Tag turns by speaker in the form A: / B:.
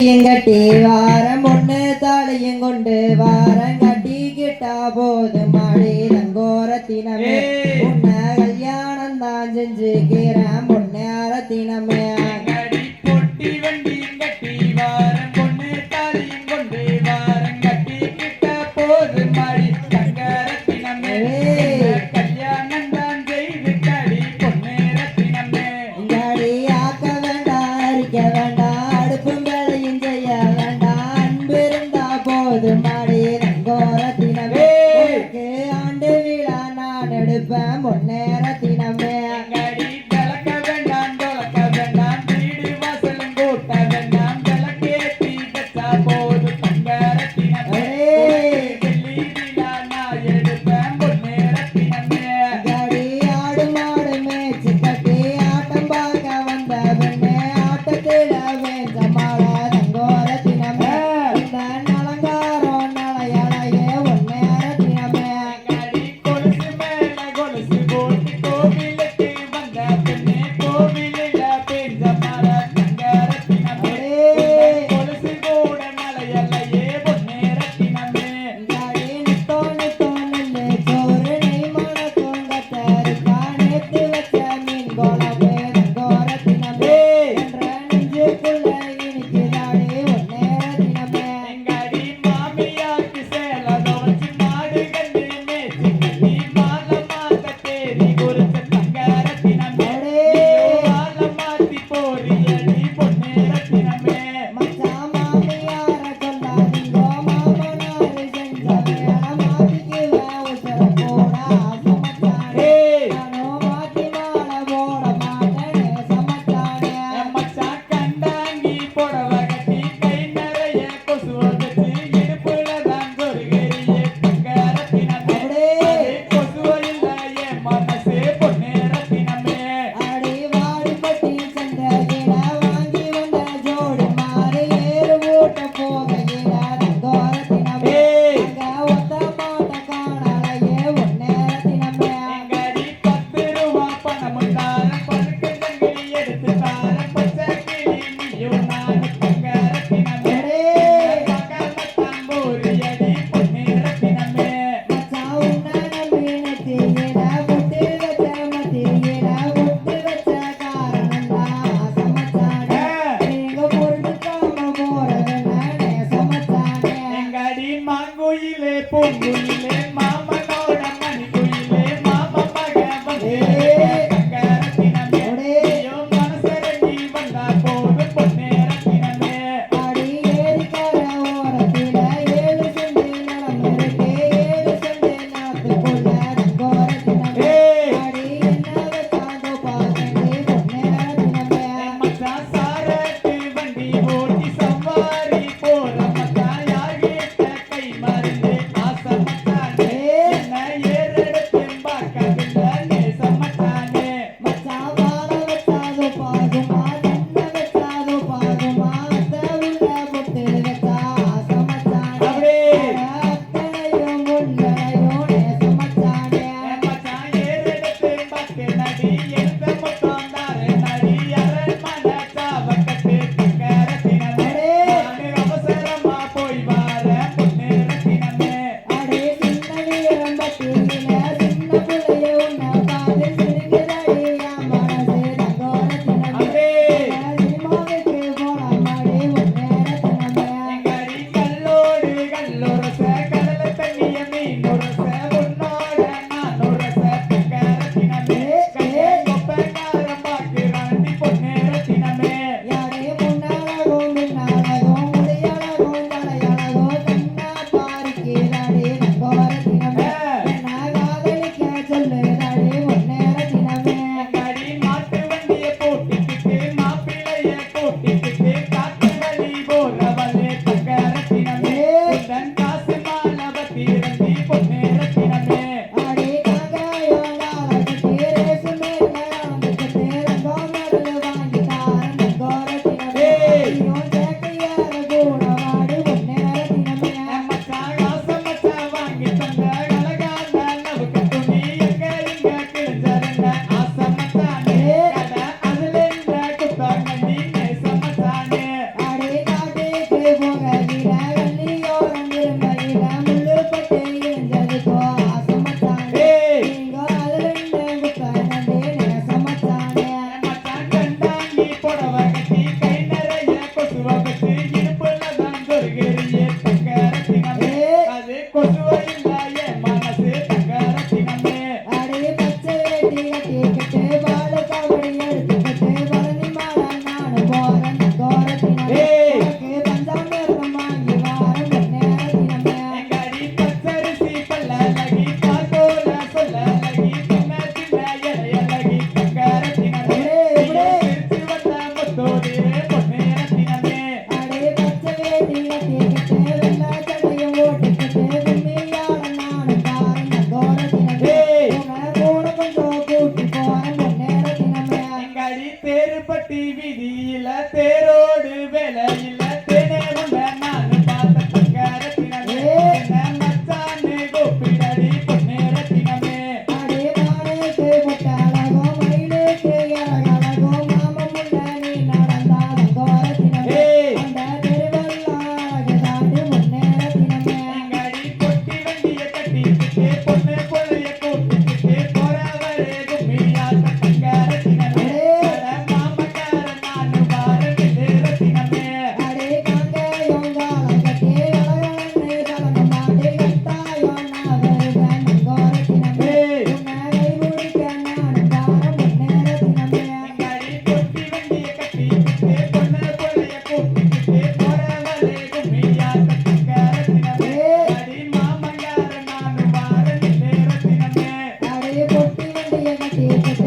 A: எங்கட்டி வாரம் ஒண்ணு தாலையும் கொண்டு வாரம்
B: கட்டி கிட்டா போதும். மழை தங்கோரத்தினமே உன்ன கல்யாணம் தான்
A: செஞ்சுக்கிறேன். பொன்னாரத்தினமே
B: வேண்டாம். தேரு பட்டி விதியில தேரோடு விலையில Thank you.